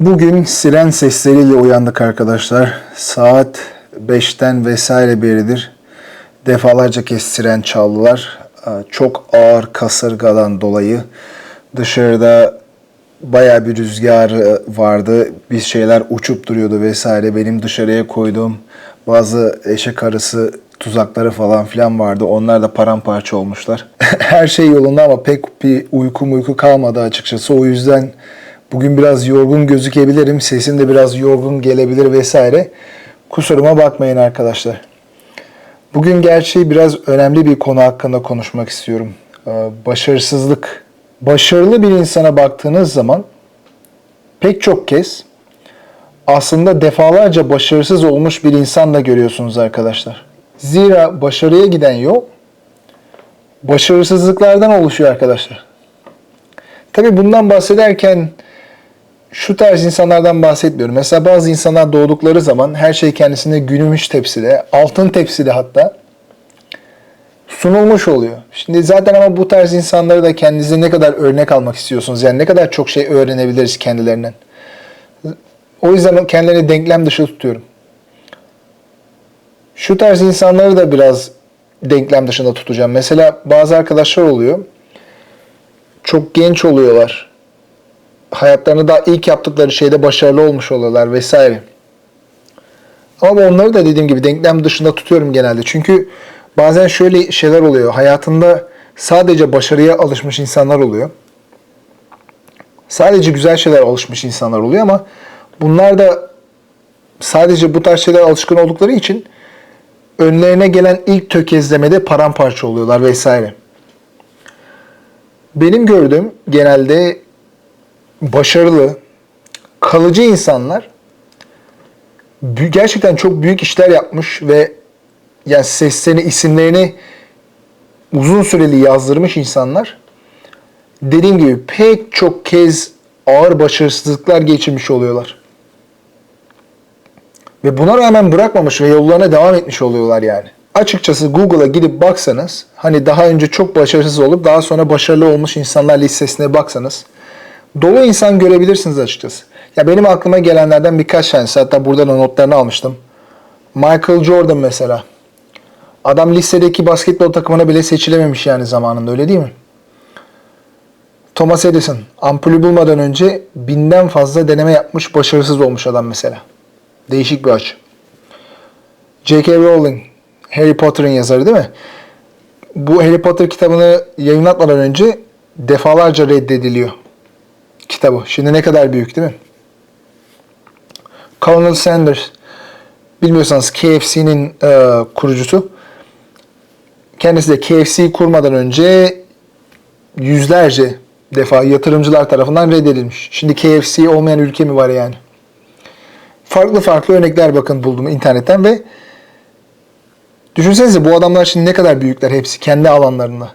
Bugün siren sesleriyle uyandık arkadaşlar. Saat 5'ten vesaire beridir. Defalarca kez siren çaldılar. Ee, Çok ağır kasırgadan dolayı dışarıda baya bir rüzgar e, vardı. Bir şeyler uçup duruyordu vesaire. Benim dışarıya koyduğum bazı eşek arısı tuzakları falan filan vardı. Onlar da paramparça olmuşlar. Her şey yolunda ama pek bir uyku uyku kalmadı açıkçası. O yüzden bugün biraz yorgun gözükebilirim. Sesim de biraz yorgun gelebilir vesaire. Kusuruma bakmayın arkadaşlar. Bugün gerçi biraz önemli bir konu hakkında konuşmak istiyorum. Ee, Başarısızlık. Başarılı bir insana baktığınız zaman pek çok kez aslında defalarca başarısız olmuş bir insan da görüyorsunuz arkadaşlar. Zira başarıya giden yol başarısızlıklardan oluşuyor arkadaşlar. Tabi bundan bahsederken şu tarz insanlardan bahsetmiyorum. Mesela bazı insanlar doğdukları zaman her şey kendisine gümüş tepside, altın tepside hatta sunulmuş oluyor. Şimdi zaten ama bu tarz insanları da kendinize ne kadar örnek almak istiyorsunuz? Yani ne kadar çok şey öğrenebiliriz kendilerinden. O yüzden kendilerini denklem dışı tutuyorum. Şu tarz insanları da biraz denklem dışında tutacağım. Mesela bazı arkadaşlar oluyor. Çok genç oluyorlar. Hayatlarında daha ilk yaptıkları şeyde başarılı olmuş oluyorlar vesaire. Ama onları da dediğim gibi denklem dışında tutuyorum genelde. Çünkü bazen şöyle şeyler oluyor. Hayatında sadece başarıya alışmış insanlar oluyor. Sadece güzel şeyler alışmış insanlar oluyor ama bunlar da sadece bu tarz şeylere alışkın oldukları için önlerine gelen ilk tökezlemede paramparça oluyorlar vesaire. Benim gördüğüm genelde başarılı, kalıcı insanlar gerçekten çok büyük işler yapmış ve yani seslerini, isimlerini uzun süreli yazdırmış insanlar dediğim gibi pek çok kez ağır başarısızlıklar geçirmiş oluyorlar. Ve buna rağmen bırakmamış ve yollarına devam etmiş oluyorlar yani. Açıkçası Google'a gidip baksanız, hani daha önce çok başarısız olup daha sonra başarılı olmuş insanlar listesine baksanız, dolu insan görebilirsiniz açıkçası. Ya benim aklıma gelenlerden birkaç tanesi, hatta buradan o notlarını almıştım. Michael Jordan mesela. Adam lisedeki basketbol takımına bile seçilememiş yani zamanında öyle değil mi? Thomas Edison ampulü bulmadan önce binden fazla deneme yapmış başarısız olmuş adam mesela. Değişik bir açı. J.K. Rowling Harry Potter'ın yazarı değil mi? Bu Harry Potter kitabını yayınlatmadan önce defalarca reddediliyor kitabı. Şimdi ne kadar büyük değil mi? Colonel Sanders bilmiyorsanız KFC'nin e, kurucusu. Kendisi de KFC kurmadan önce yüzlerce defa yatırımcılar tarafından reddedilmiş. Şimdi KFC olmayan ülke mi var yani? Farklı farklı örnekler bakın buldum internetten ve düşünsenize bu adamlar şimdi ne kadar büyükler hepsi kendi alanlarında.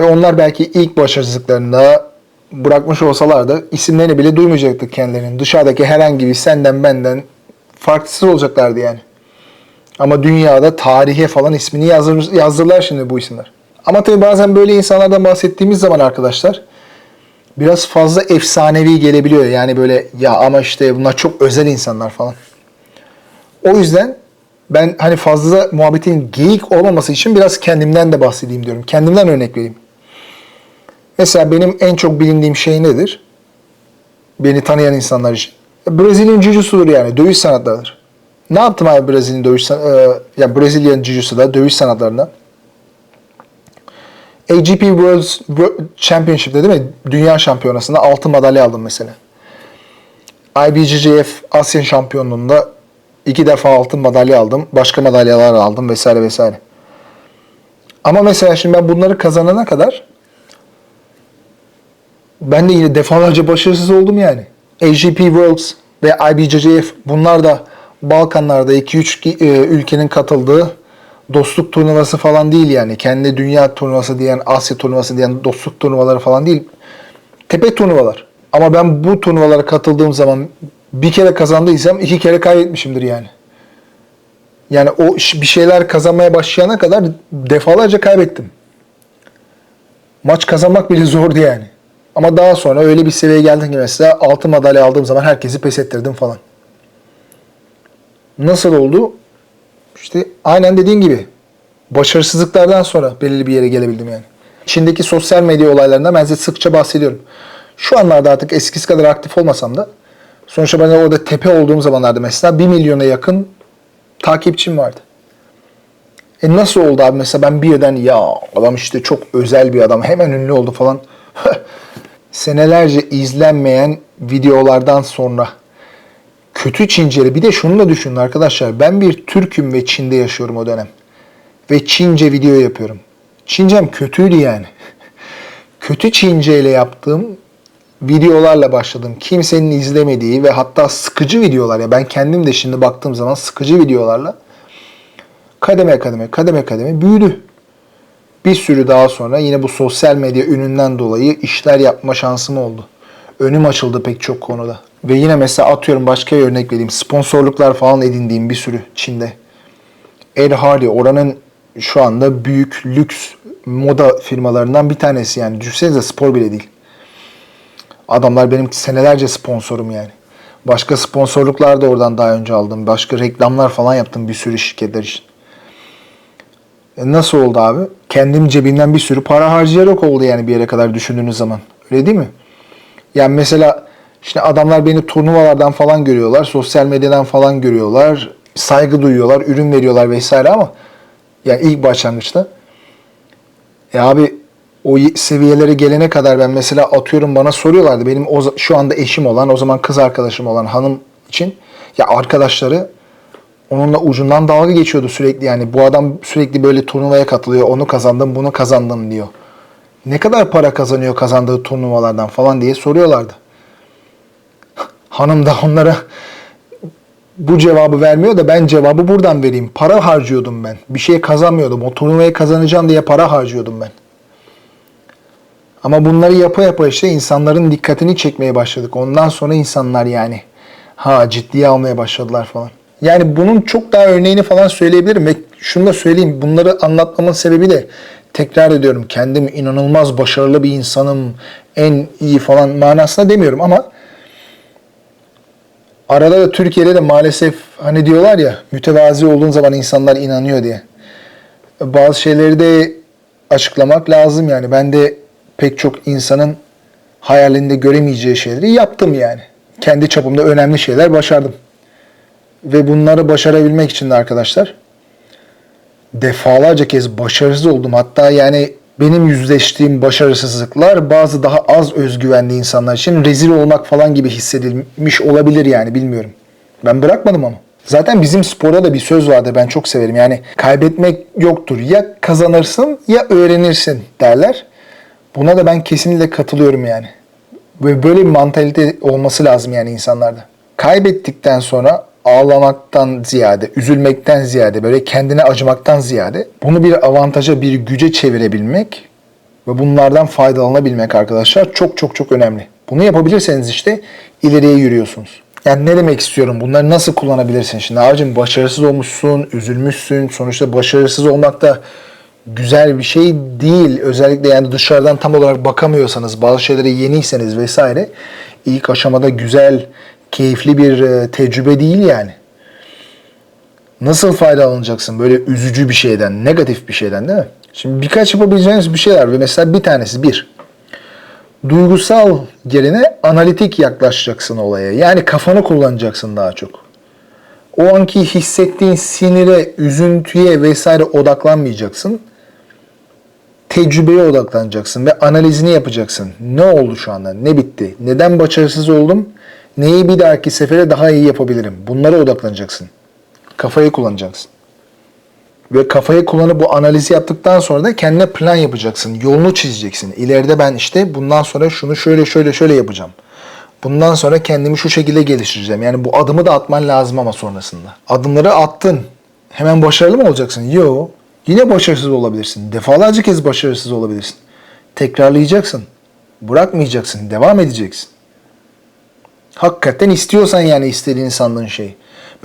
Ve onlar belki ilk başarısızlıklarında bırakmış olsalar da isimlerini bile duymayacaktık kendilerinin. Dışarıdaki herhangi bir senden benden farksız olacaklardı yani. Ama dünyada tarihe falan ismini yazdır, yazdırırlar şimdi bu isimler. Ama tabii bazen böyle insanlardan bahsettiğimiz zaman arkadaşlar biraz fazla efsanevi gelebiliyor. Yani böyle ya ama işte bunlar çok özel insanlar falan. O yüzden ben hani fazla muhabbetin geyik olmaması için biraz kendimden de bahsedeyim diyorum. Kendimden örnek vereyim. Mesela benim en çok bilindiğim şey nedir? Beni tanıyan insanlar için. Brezilya Jiu-Jitsu'dur yani. Dövüş sanatlarıdır. Ne yaptım abi Brezilya dövüş e, ya Brezilya Jiu-Jitsu'da dövüş sanatlarında? AGP World Championship'te değil mi? Dünya şampiyonasında altın madalya aldım mesela. IBJJF Asya şampiyonluğunda iki defa altın madalya aldım. Başka madalyalar aldım vesaire vesaire. Ama mesela şimdi ben bunları kazanana kadar ben de yine defalarca başarısız oldum yani. AGP Worlds ve IBJJF bunlar da Balkanlarda 2-3 e, ülkenin katıldığı dostluk turnuvası falan değil yani. Kendi dünya turnuvası diyen, Asya turnuvası diyen dostluk turnuvaları falan değil. Tepe turnuvalar. Ama ben bu turnuvalara katıldığım zaman bir kere kazandıysam iki kere kaybetmişimdir yani. Yani o bir şeyler kazanmaya başlayana kadar defalarca kaybettim. Maç kazanmak bile zordu yani. Ama daha sonra öyle bir seviyeye geldim ki mesela altın madalya aldığım zaman herkesi pes ettirdim falan. Nasıl oldu? İşte aynen dediğin gibi başarısızlıklardan sonra belirli bir yere gelebildim yani. İçindeki sosyal medya olaylarından ben size sıkça bahsediyorum. Şu anlarda artık eskisi kadar aktif olmasam da sonuçta ben orada tepe olduğum zamanlarda mesela 1 milyona yakın takipçim vardı. E nasıl oldu abi mesela ben birden ya adam işte çok özel bir adam hemen ünlü oldu falan. Senelerce izlenmeyen videolardan sonra kötü Çinceli bir de şunu da düşünün arkadaşlar ben bir Türk'üm ve Çin'de yaşıyorum o dönem. Ve Çince video yapıyorum. Çincem kötüydü yani. Kötü Çince ile yaptığım videolarla başladım. Kimsenin izlemediği ve hatta sıkıcı videolar ya ben kendim de şimdi baktığım zaman sıkıcı videolarla kademe kademe kademe kademe büyüdü. Bir sürü daha sonra yine bu sosyal medya ününden dolayı işler yapma şansım oldu. Önüm açıldı pek çok konuda. Ve yine mesela atıyorum başka bir örnek vereyim. Sponsorluklar falan edindiğim bir sürü Çin'de. Ed Hardy oranın şu anda büyük lüks moda firmalarından bir tanesi yani. Düşünsenize spor bile değil. Adamlar benim senelerce sponsorum yani. Başka sponsorluklar da oradan daha önce aldım. Başka reklamlar falan yaptım bir sürü şirketler için. E nasıl oldu abi? Kendim cebimden bir sürü para harcayarak oldu yani bir yere kadar düşündüğünüz zaman. Öyle değil mi? Yani mesela işte adamlar beni turnuvalardan falan görüyorlar, sosyal medyadan falan görüyorlar, saygı duyuyorlar, ürün veriyorlar vesaire ama yani ilk başlangıçta e abi o seviyelere gelene kadar ben mesela atıyorum bana soruyorlardı. Benim o, şu anda eşim olan, o zaman kız arkadaşım olan hanım için ya arkadaşları onunla ucundan dalga geçiyordu sürekli yani bu adam sürekli böyle turnuvaya katılıyor, onu kazandım, bunu kazandım diyor. Ne kadar para kazanıyor kazandığı turnuvalardan falan diye soruyorlardı. Hanım da onlara bu cevabı vermiyor da ben cevabı buradan vereyim. Para harcıyordum ben. Bir şey kazanmıyordum. O turnuvayı kazanacağım diye para harcıyordum ben. Ama bunları yapa yapa işte insanların dikkatini çekmeye başladık. Ondan sonra insanlar yani ha ciddiye almaya başladılar falan. Yani bunun çok daha örneğini falan söyleyebilirim ve şunu da söyleyeyim. Bunları anlatmamın sebebi de tekrar ediyorum kendim inanılmaz başarılı bir insanım, en iyi falan manasında demiyorum ama arada da Türkiye'de de maalesef hani diyorlar ya mütevazi olduğun zaman insanlar inanıyor diye. Bazı şeyleri de açıklamak lazım yani. Ben de pek çok insanın hayalinde göremeyeceği şeyleri yaptım yani. Kendi çapımda önemli şeyler başardım. Ve bunları başarabilmek için de arkadaşlar defalarca kez başarısız oldum. Hatta yani benim yüzleştiğim başarısızlıklar bazı daha az özgüvenli insanlar için rezil olmak falan gibi hissedilmiş olabilir yani bilmiyorum. Ben bırakmadım onu. Zaten bizim sporda da bir söz vardır ben çok severim. Yani kaybetmek yoktur. Ya kazanırsın ya öğrenirsin derler. Buna da ben kesinlikle katılıyorum yani. Ve böyle bir mantalite olması lazım yani insanlarda. Kaybettikten sonra ağlamaktan ziyade, üzülmekten ziyade, böyle kendine acımaktan ziyade bunu bir avantaja, bir güce çevirebilmek ve bunlardan faydalanabilmek arkadaşlar çok çok çok önemli. Bunu yapabilirseniz işte ileriye yürüyorsunuz. Yani ne demek istiyorum? Bunları nasıl kullanabilirsin? Şimdi abicim başarısız olmuşsun, üzülmüşsün. Sonuçta başarısız olmak da güzel bir şey değil. Özellikle yani dışarıdan tam olarak bakamıyorsanız, bazı şeylere yeniyseniz vesaire ilk aşamada güzel, keyifli bir e, tecrübe değil yani. Nasıl faydalanacaksın böyle üzücü bir şeyden, negatif bir şeyden değil mi? Şimdi birkaç yapabileceğiniz bir şeyler ve mesela bir tanesi bir. Duygusal yerine analitik yaklaşacaksın olaya. Yani kafanı kullanacaksın daha çok. O anki hissettiğin sinire, üzüntüye vesaire odaklanmayacaksın. Tecrübeye odaklanacaksın ve analizini yapacaksın. Ne oldu şu anda? Ne bitti? Neden başarısız oldum? Neyi bir dahaki sefere daha iyi yapabilirim? Bunlara odaklanacaksın. Kafayı kullanacaksın. Ve kafayı kullanıp bu analizi yaptıktan sonra da kendine plan yapacaksın. Yolunu çizeceksin. İleride ben işte bundan sonra şunu şöyle şöyle şöyle yapacağım. Bundan sonra kendimi şu şekilde geliştireceğim. Yani bu adımı da atman lazım ama sonrasında. Adımları attın. Hemen başarılı mı olacaksın? Yo. Yine başarısız olabilirsin. Defalarca kez başarısız olabilirsin. Tekrarlayacaksın. Bırakmayacaksın. Devam edeceksin. Hakikaten istiyorsan yani istediğin sandığın şey.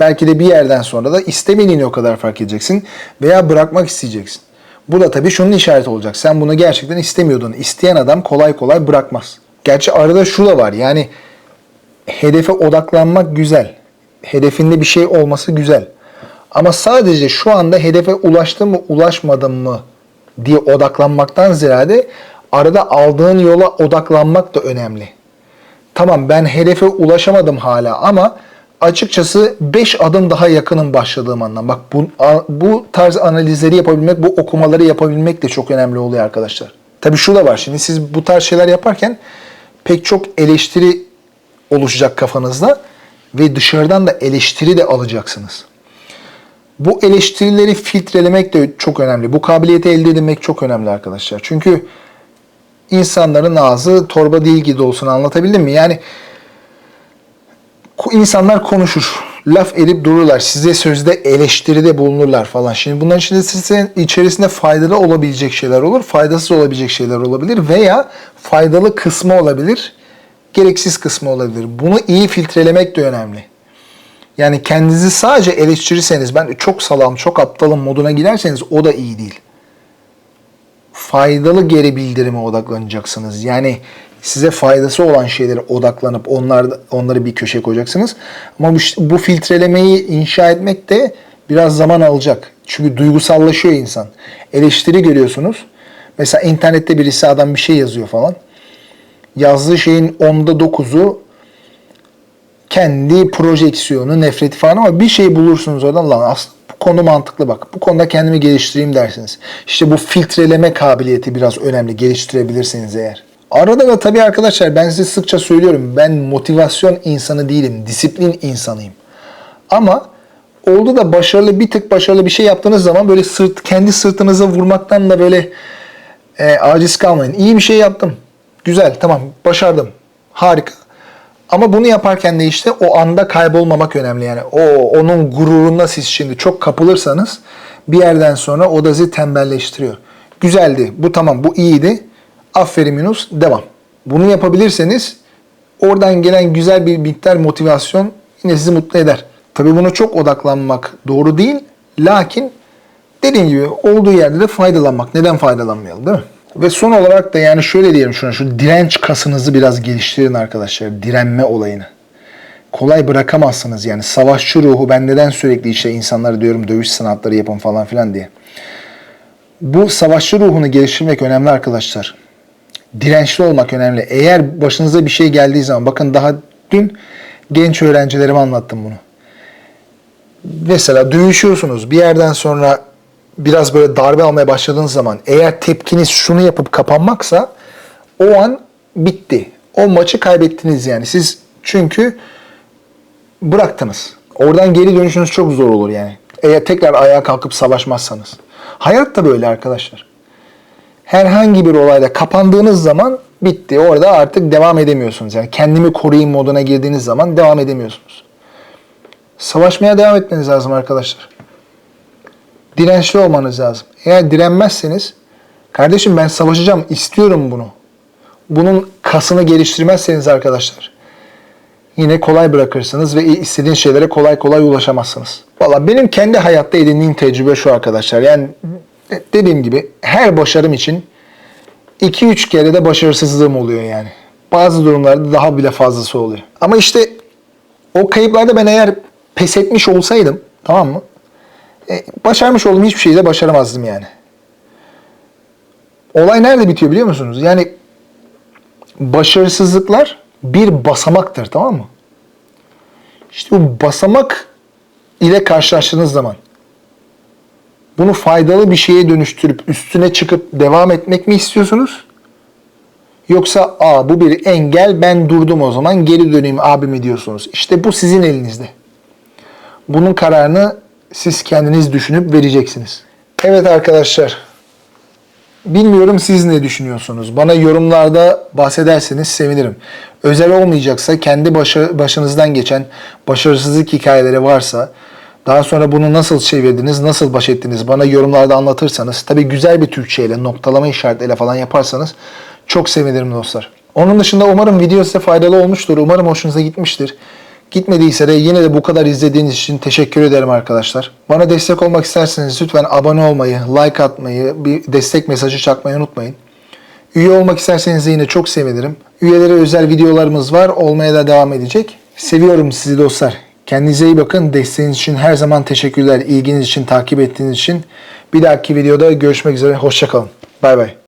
Belki de bir yerden sonra da istemediğini o kadar fark edeceksin veya bırakmak isteyeceksin. Bu da tabii şunun işareti olacak. Sen bunu gerçekten istemiyordun. İsteyen adam kolay kolay bırakmaz. Gerçi arada şu da var. Yani hedefe odaklanmak güzel. Hedefinde bir şey olması güzel. Ama sadece şu anda hedefe ulaştım mı ulaşmadım mı diye odaklanmaktan ziyade arada aldığın yola odaklanmak da önemli. Tamam ben hedefe ulaşamadım hala ama açıkçası 5 adım daha yakınım başladığım andan. Bak bu, bu tarz analizleri yapabilmek, bu okumaları yapabilmek de çok önemli oluyor arkadaşlar. Tabii şu da var şimdi siz bu tarz şeyler yaparken pek çok eleştiri oluşacak kafanızda ve dışarıdan da eleştiri de alacaksınız. Bu eleştirileri filtrelemek de çok önemli. Bu kabiliyeti elde edinmek çok önemli arkadaşlar. Çünkü insanların ağzı torba değil gibi olsun anlatabildim mi? Yani insanlar konuşur. Laf edip dururlar. Size sözde eleştiride bulunurlar falan. Şimdi bunların size içerisinde faydalı olabilecek şeyler olur. Faydasız olabilecek şeyler olabilir. Veya faydalı kısmı olabilir. Gereksiz kısmı olabilir. Bunu iyi filtrelemek de önemli. Yani kendinizi sadece eleştirirseniz ben çok salam, çok aptalım moduna girerseniz o da iyi değil. Faydalı geri bildirime odaklanacaksınız. Yani size faydası olan şeylere odaklanıp onlar onları bir köşeye koyacaksınız. Ama bu, bu filtrelemeyi inşa etmek de biraz zaman alacak. Çünkü duygusallaşıyor insan. Eleştiri görüyorsunuz. Mesela internette birisi adam bir şey yazıyor falan. Yazdığı şeyin onda dokuzu kendi projeksiyonu, nefreti falan ama bir şey bulursunuz oradan lan aslında bu konu mantıklı bak. Bu konuda kendimi geliştireyim dersiniz. İşte bu filtreleme kabiliyeti biraz önemli. Geliştirebilirsiniz eğer. Arada da tabii arkadaşlar ben size sıkça söylüyorum. Ben motivasyon insanı değilim. Disiplin insanıyım. Ama oldu da başarılı bir tık başarılı bir şey yaptığınız zaman böyle sırt kendi sırtınıza vurmaktan da böyle e, aciz kalmayın. İyi bir şey yaptım. Güzel tamam başardım. Harika. Ama bunu yaparken de işte o anda kaybolmamak önemli yani. O onun gururuna siz şimdi çok kapılırsanız bir yerden sonra o da sizi tembelleştiriyor. Güzeldi. Bu tamam. Bu iyiydi. Aferin Yunus. Devam. Bunu yapabilirseniz oradan gelen güzel bir miktar motivasyon yine sizi mutlu eder. Tabii buna çok odaklanmak doğru değil. Lakin dediğim gibi olduğu yerde de faydalanmak. Neden faydalanmayalım değil mi? Ve son olarak da yani şöyle diyelim şuna şu direnç kasınızı biraz geliştirin arkadaşlar. Direnme olayını. Kolay bırakamazsınız yani. Savaşçı ruhu ben neden sürekli işte insanlara diyorum dövüş sanatları yapın falan filan diye. Bu savaşçı ruhunu geliştirmek önemli arkadaşlar. Dirençli olmak önemli. Eğer başınıza bir şey geldiği zaman bakın daha dün genç öğrencilerime anlattım bunu mesela dövüşüyorsunuz bir yerden sonra biraz böyle darbe almaya başladığınız zaman eğer tepkiniz şunu yapıp kapanmaksa o an bitti. O maçı kaybettiniz yani. Siz çünkü bıraktınız. Oradan geri dönüşünüz çok zor olur yani. Eğer tekrar ayağa kalkıp savaşmazsanız. Hayat da böyle arkadaşlar. Herhangi bir olayda kapandığınız zaman bitti. Orada artık devam edemiyorsunuz. Yani kendimi koruyayım moduna girdiğiniz zaman devam edemiyorsunuz. Savaşmaya devam etmeniz lazım arkadaşlar. Dirençli olmanız lazım. Eğer direnmezseniz, kardeşim ben savaşacağım, istiyorum bunu. Bunun kasını geliştirmezseniz arkadaşlar, yine kolay bırakırsınız ve istediğiniz şeylere kolay kolay ulaşamazsınız. Valla benim kendi hayatta edindiğim tecrübe şu arkadaşlar. Yani dediğim gibi her başarım için 2-3 kere de başarısızlığım oluyor yani. Bazı durumlarda daha bile fazlası oluyor. Ama işte o kayıplarda ben eğer pes etmiş olsaydım tamam mı? E, başarmış olduğum hiçbir şeyi de başaramazdım yani. Olay nerede bitiyor biliyor musunuz? Yani başarısızlıklar bir basamaktır tamam mı? İşte bu basamak ile karşılaştığınız zaman bunu faydalı bir şeye dönüştürüp üstüne çıkıp devam etmek mi istiyorsunuz? Yoksa aa bu bir engel ben durdum o zaman geri döneyim abi mi diyorsunuz? İşte bu sizin elinizde. Bunun kararını siz kendiniz düşünüp vereceksiniz. Evet arkadaşlar. Bilmiyorum siz ne düşünüyorsunuz? Bana yorumlarda bahsederseniz sevinirim. Özel olmayacaksa kendi başa- başınızdan geçen başarısızlık hikayeleri varsa daha sonra bunu nasıl çevirdiniz, nasıl baş ettiniz bana yorumlarda anlatırsanız tabii güzel bir Türkçeyle, noktalama işaretleriyle falan yaparsanız çok sevinirim dostlar. Onun dışında umarım video size faydalı olmuştur. Umarım hoşunuza gitmiştir. Gitmediyse de yine de bu kadar izlediğiniz için teşekkür ederim arkadaşlar. Bana destek olmak isterseniz lütfen abone olmayı, like atmayı, bir destek mesajı çakmayı unutmayın. Üye olmak isterseniz yine çok sevinirim. Üyelere özel videolarımız var. Olmaya da devam edecek. Seviyorum sizi dostlar. Kendinize iyi bakın. Desteğiniz için her zaman teşekkürler. İlginiz için, takip ettiğiniz için. Bir dahaki videoda görüşmek üzere. Hoşçakalın. Bay bay.